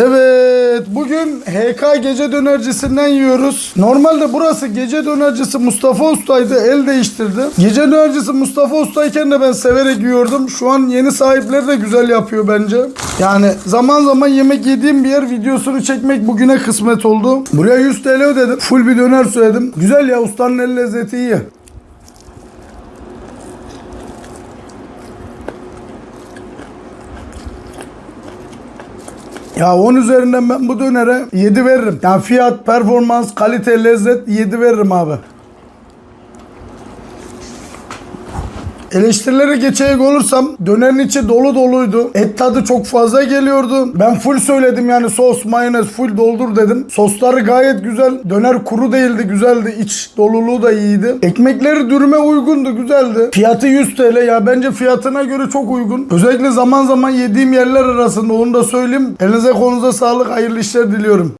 Evet bugün HK gece dönercisinden yiyoruz. Normalde burası gece dönercisi Mustafa Usta'ydı el değiştirdi. Gece dönercisi Mustafa Usta'yken de ben severek yiyordum. Şu an yeni sahipleri de güzel yapıyor bence. Yani zaman zaman yemek yediğim bir yer videosunu çekmek bugüne kısmet oldu. Buraya 100 TL ödedim. Full bir döner söyledim. Güzel ya ustanın el lezzeti iyi. Ya 10 üzerinden ben bu dönere 7 veririm. Yani fiyat, performans, kalite, lezzet 7 veririm abi. Eleştirilere geçecek olursam dönerin içi dolu doluydu. Et tadı çok fazla geliyordu. Ben full söyledim yani sos, mayonez full doldur dedim. Sosları gayet güzel. Döner kuru değildi, güzeldi. İç doluluğu da iyiydi. Ekmekleri dürüme uygundu, güzeldi. Fiyatı 100 TL ya bence fiyatına göre çok uygun. Özellikle zaman zaman yediğim yerler arasında onu da söyleyeyim. Elinize kolunuza sağlık, hayırlı işler diliyorum.